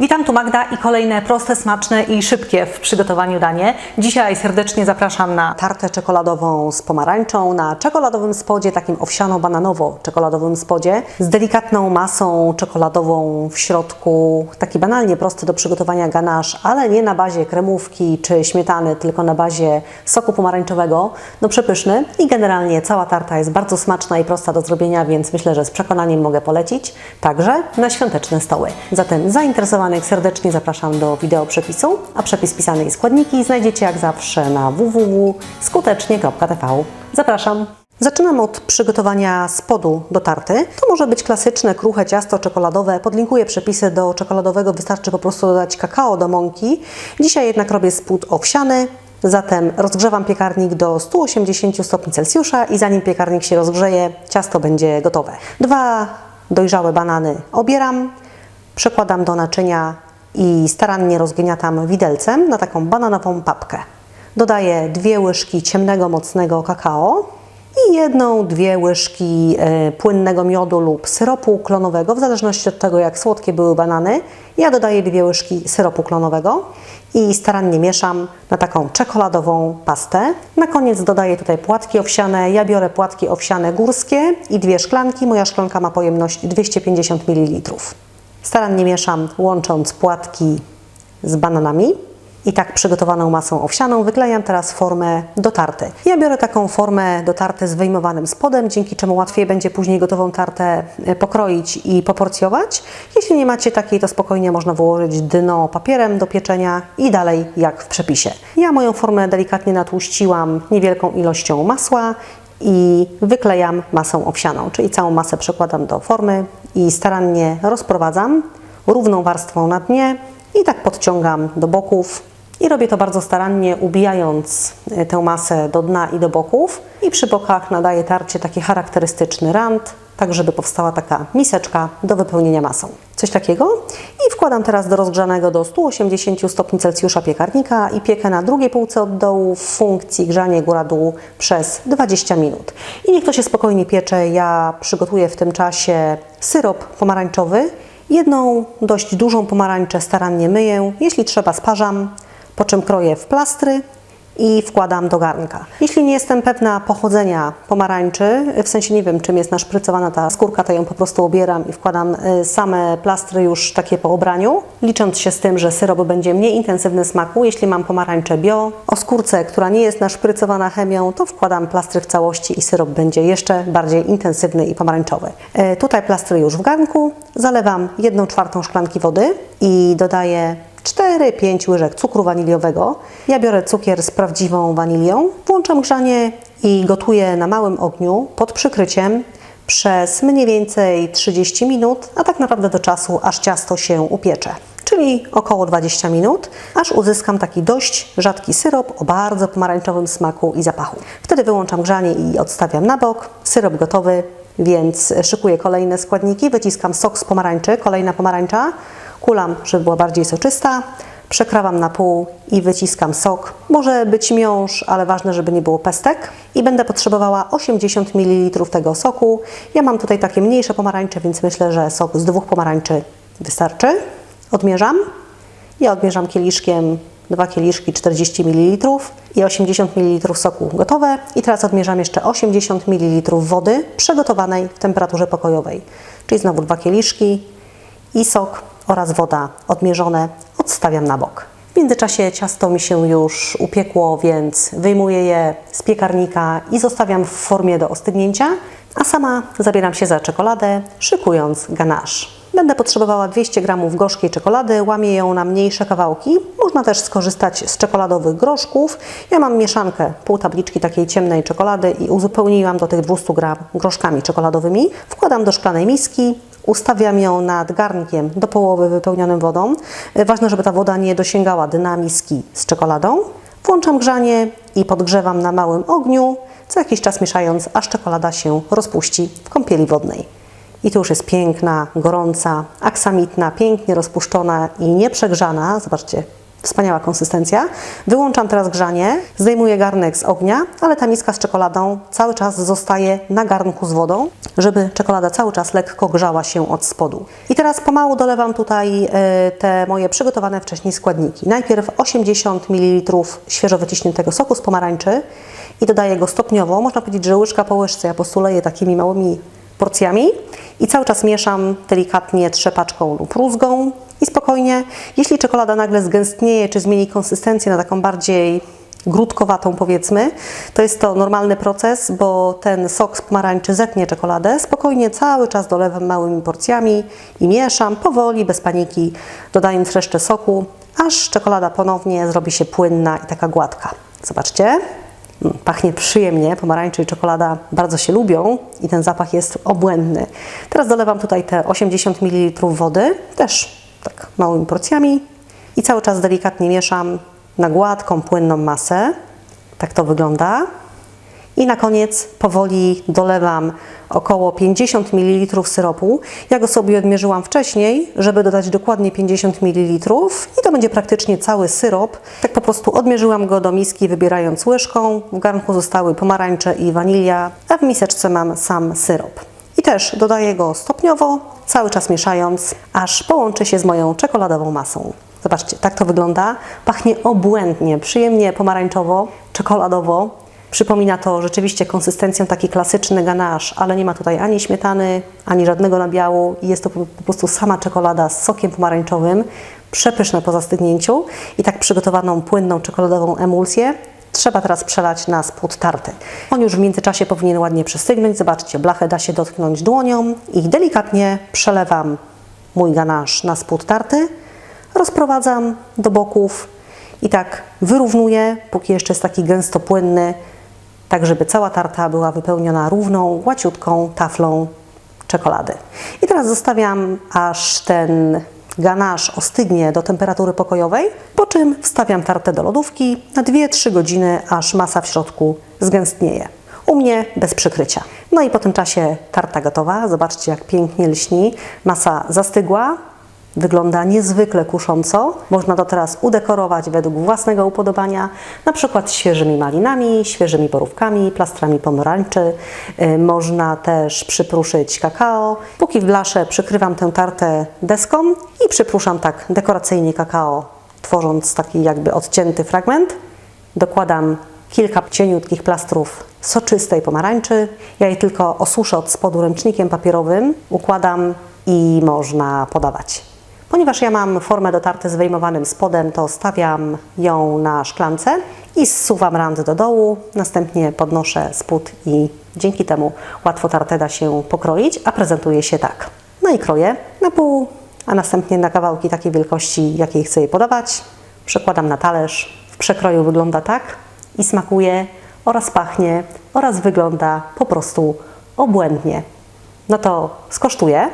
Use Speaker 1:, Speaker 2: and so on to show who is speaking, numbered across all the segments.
Speaker 1: Witam, tu Magda i kolejne proste, smaczne i szybkie w przygotowaniu danie. Dzisiaj serdecznie zapraszam na
Speaker 2: tartę czekoladową z pomarańczą na czekoladowym spodzie, takim owsiano-bananowo-czekoladowym spodzie, z delikatną masą czekoladową w środku. Taki banalnie prosty do przygotowania ganache, ale nie na bazie kremówki czy śmietany, tylko na bazie soku pomarańczowego. No przepyszny i generalnie cała tarta jest bardzo smaczna i prosta do zrobienia, więc myślę, że z przekonaniem mogę polecić także na świąteczne stoły. Zatem serdecznie zapraszam do wideo przepisu, a przepis pisany i składniki znajdziecie jak zawsze na www.skutecznie.tv. Zapraszam! Zaczynam od przygotowania spodu do tarty. To może być klasyczne, kruche ciasto czekoladowe. Podlinkuję przepisy do czekoladowego, wystarczy po prostu dodać kakao do mąki. Dzisiaj jednak robię spód owsiany, Zatem rozgrzewam piekarnik do 180 stopni Celsjusza i zanim piekarnik się rozgrzeje, ciasto będzie gotowe. Dwa dojrzałe banany obieram, przekładam do naczynia i starannie rozgniatam widelcem na taką bananową papkę. Dodaję dwie łyżki ciemnego, mocnego kakao i jedną, dwie łyżki e, płynnego miodu lub syropu klonowego, w zależności od tego, jak słodkie były banany. Ja dodaję dwie łyżki syropu klonowego i starannie mieszam na taką czekoladową pastę. Na koniec dodaję tutaj płatki owsiane. Ja biorę płatki owsiane górskie i dwie szklanki. Moja szklanka ma pojemność 250 ml. Starannie mieszam, łącząc płatki z bananami. I tak przygotowaną masą owsianą wyklejam teraz formę do tarty. Ja biorę taką formę do tarty z wyjmowanym spodem, dzięki czemu łatwiej będzie później gotową tartę e, pokroić i poporcjować. Jeśli nie macie takiej, to spokojnie można wyłożyć dno papierem do pieczenia i dalej jak w przepisie. Ja moją formę delikatnie natłuściłam niewielką ilością masła i wyklejam masą owsianą, czyli całą masę przekładam do formy i starannie rozprowadzam równą warstwą na dnie i tak podciągam do boków. I robię to bardzo starannie, ubijając e, tę masę do dna i do boków. I przy bokach nadaję tarcie taki charakterystyczny rand, tak żeby powstała taka miseczka do wypełnienia masą. Coś takiego. I wkładam teraz do rozgrzanego do 180 stopni Celsjusza piekarnika i piekę na drugiej półce od dołu w funkcji grzanie góra-dół przez 20 minut. I niech to się spokojnie piecze. Ja przygotuję w tym czasie syrop pomarańczowy. Jedną dość dużą pomarańczę starannie myję, jeśli trzeba sparzam, po czym kroję w plastry i wkładam do garnka. Jeśli nie jestem pewna pochodzenia pomarańczy, w sensie nie wiem czym jest naszprycowana ta skórka, to ją po prostu obieram i wkładam y, same plastry już takie po obraniu, licząc się z tym, że syrop będzie mniej intensywny smaku. Jeśli mam pomarańczę bio, o skórce, która nie jest naszprycowana chemią, to wkładam plastry w całości i syrop będzie jeszcze bardziej intensywny i pomarańczowy. Y, Tutaj plastry już w garnku, zalewam 1 czwartą szklanki wody i dodaję 4-5 łyżek cukru waniliowego. Ja biorę cukier z prawdziwą wanilią, włączam grzanie i gotuję na małym ogniu pod przykryciem przez mniej więcej 30 minut, a tak naprawdę do czasu, aż ciasto się upiecze. Czyli około 20 minut, aż uzyskam taki dość rzadki syrop o bardzo pomarańczowym smaku i zapachu. Wtedy wyłączam grzanie i odstawiam na bok. Syrop gotowy, więc szykuję kolejne składniki. Wyciskam sok z pomarańczy, kolejna pomarańcza. Kulam, żeby była bardziej soczysta. Przekrawam na pół i wyciskam sok. Może być miąższ, ale ważne, żeby nie było pestek. I będę potrzebowała 80 ml tego soku. Ja mam tutaj takie mniejsze pomarańcze, więc myślę, że sok z dwóch pomarańczy wystarczy. Odmierzam. Ja odmierzam kieliszkiem, dwa kieliszki 40 ml i 80 ml soku gotowe. I teraz odmierzam jeszcze 80 ml wody przygotowanej w temperaturze pokojowej. Czyli znowu dwa kieliszki i sok oraz woda odmierzone odstawiam na bok. W międzyczasie ciasto mi się już upiekło, więc wyjmuję je z piekarnika i zostawiam w formie do ostygnięcia, a sama zabieram się za czekoladę, szykując ganache. Będę potrzebowała 200 g gorzkiej czekolady, łamię ją na mniejsze kawałki. Można też skorzystać z czekoladowych groszków. Ja mam mieszankę, pół tabliczki takiej ciemnej czekolady i uzupełniłam do tych 200 g groszkami czekoladowymi. Wkładam do szklanej miski, Ustawiam ją nad garnkiem do połowy wypełnionym wodą. Ważne, żeby ta woda nie dosięgała dna miski z czekoladą. Włączam grzanie i podgrzewam na małym ogniu, co jakiś czas mieszając, aż czekolada się rozpuści w kąpieli wodnej. I tu już jest piękna, gorąca, aksamitna, pięknie rozpuszczona i nieprzegrzana. Zobaczcie, Wspaniała konsystencja. Wyłączam teraz grzanie, zdejmuję garnek z ognia, ale ta miska z czekoladą cały czas zostaje na garnku z wodą, żeby czekolada cały czas lekko grzała się od spodu. I teraz pomału dolewam tutaj e, te moje przygotowane wcześniej składniki. Najpierw 80 ml świeżo wyciśniętego soku z pomarańczy i dodaję go stopniowo. Można powiedzieć, że łyżka po łyżce. Ja postuleję takimi małymi porcjami i cały czas mieszam delikatnie trzepaczką lub rózgą i spokojnie. Jeśli czekolada nagle zgęstnieje czy zmieni konsystencję na taką bardziej grudkowatą powiedzmy, to jest to normalny proces, bo ten sok z pomarańczy zetnie czekoladę. Spokojnie cały czas dolewam małymi porcjami i mieszam powoli, bez paniki, dodając resztę soku, aż czekolada ponownie zrobi się płynna i taka gładka. Zobaczcie. Mm, Pachnie przyjemnie, pomarańcze i czekolada bardzo się lubią i ten zapach jest obłędny. Teraz dolewam tutaj te 80 ml wody, też tak małymi porcjami i cały czas delikatnie mieszam na gładką, płynną masę. Tak to wygląda. I na koniec powoli dolewam około 50 ml syropu. Ja go sobie odmierzyłam wcześniej, żeby dodać dokładnie 50 ml i to będzie praktycznie cały syrop. Tak po prostu odmierzyłam go do miski, wybierając łyżką. W garnku zostały pomarańcze i wanilia, a w miseczce mam sam syrop. I też dodaję go stopniowo, cały czas mieszając, aż połączy się z moją czekoladową masą. Zobaczcie, tak to wygląda. Pachnie obłędnie, przyjemnie pomarańczowo, czekoladowo. Przypomina to rzeczywiście konsystencją taki klasyczny ganache, ale nie ma tutaj ani śmietany, ani żadnego nabiału. Jest to po prostu sama czekolada z sokiem pomarańczowym, przepyszne po zastygnięciu i tak przygotowaną płynną czekoladową emulsję trzeba teraz przelać na spód tarty. On już w międzyczasie powinien ładnie przystygnąć. Zobaczcie, blachę da się dotknąć dłonią i delikatnie przelewam mój ganache na spód tarty, rozprowadzam do boków i tak wyrównuję, póki jeszcze jest taki gęsto płynny, tak żeby cała tarta była wypełniona równą, głaciutką taflą czekolady. I teraz zostawiam, aż ten ganache ostygnie do temperatury pokojowej, po czym wstawiam tartę do lodówki na 2-3 godziny, aż masa w środku zgęstnieje. U mnie bez przykrycia. No i po tym czasie tarta gotowa. Zobaczcie, jak pięknie lśni. Masa zastygła, Wygląda niezwykle kusząco. Można to teraz udekorować według własnego upodobania, na przykład świeżymi malinami, świeżymi borówkami, plastrami pomarańczy. Y, Można też przypruszyć kakao. Póki w blasze przykrywam tę tartę deską i przypruszam tak dekoracyjnie kakao, tworząc taki jakby odcięty fragment. Dokładam kilka cieniutkich plastrów soczystej pomarańczy. Ja je tylko osuszę od spodu ręcznikiem papierowym, układam i można podawać. Ponieważ ja mam formę do tarty z wyjmowanym spodem, to stawiam ją na szklance i zsuwam rand do dołu, następnie podnoszę spód i dzięki temu łatwo tartę da się pokroić, a prezentuje się tak. No i kroję na pół, a następnie na kawałki takiej wielkości, jakiej chcę je podawać. Przekładam na talerz. W przekroju wygląda tak i smakuje oraz pachnie oraz wygląda po prostu obłędnie. No to skosztuję.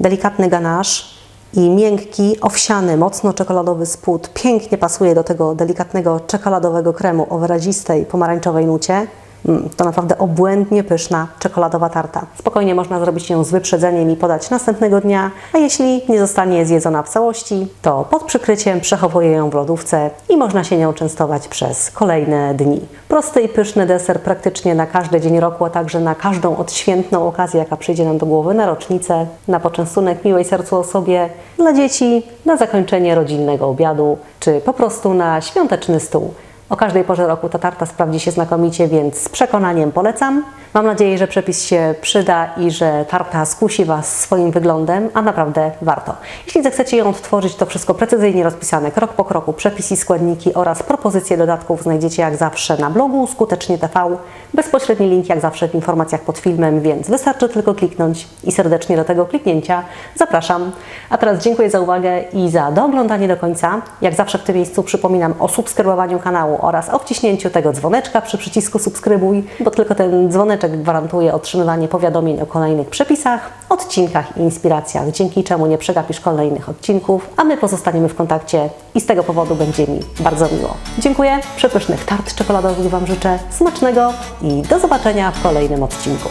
Speaker 2: Delikatny ganache i miękki, owsiany, mocno czekoladowy spód pięknie pasuje do tego delikatnego czekoladowego kremu o wyrazistej pomarańczowej nucie. Mm, To naprawdę obłędnie pyszna czekoladowa tarta. Spokojnie można zrobić ją z wyprzedzeniem i podać następnego dnia, a jeśli nie zostanie zjedzona w całości, to pod przykryciem przechowuję ją w lodówce i można się nią częstować przez kolejne dni. Prosty i pyszny deser praktycznie na każdy dzień roku, a także na każdą odświętną okazję, jaka przyjdzie nam do głowy, na rocznicę, na poczęstunek miłej sercu osobie, dla dzieci, na zakończenie rodzinnego obiadu, czy po prostu na świąteczny stół. O każdej porze roku ta tarta sprawdzi się znakomicie, więc z przekonaniem polecam. Mam nadzieję, że przepis się przyda i że tarta skusi Was swoim wyglądem, a naprawdę warto. Jeśli zechcecie ją odtworzyć, to wszystko precyzyjnie rozpisane, krok po kroku, przepis i składniki oraz propozycje dodatków znajdziecie jak zawsze na blogu Skutecznie TV. Bezpośredni link jak zawsze w informacjach pod filmem, więc wystarczy tylko kliknąć i serdecznie do tego kliknięcia zapraszam. A teraz dziękuję za uwagę i za dooglądanie do końca. Jak zawsze w tym miejscu przypominam o subskrybowaniu kanału oraz o wciśnięciu tego dzwoneczka przy przycisku subskrybuj, bo tylko ten dzwoneczek gwarantuje otrzymywanie powiadomień o kolejnych przepisach, odcinkach i inspiracjach, dzięki czemu nie przegapisz kolejnych odcinków, a my pozostaniemy w kontakcie i z tego powodu będzie mi bardzo miło. Dziękuję, przepysznych tart czekoladowych Wam życzę, smacznego i do zobaczenia w kolejnym odcinku.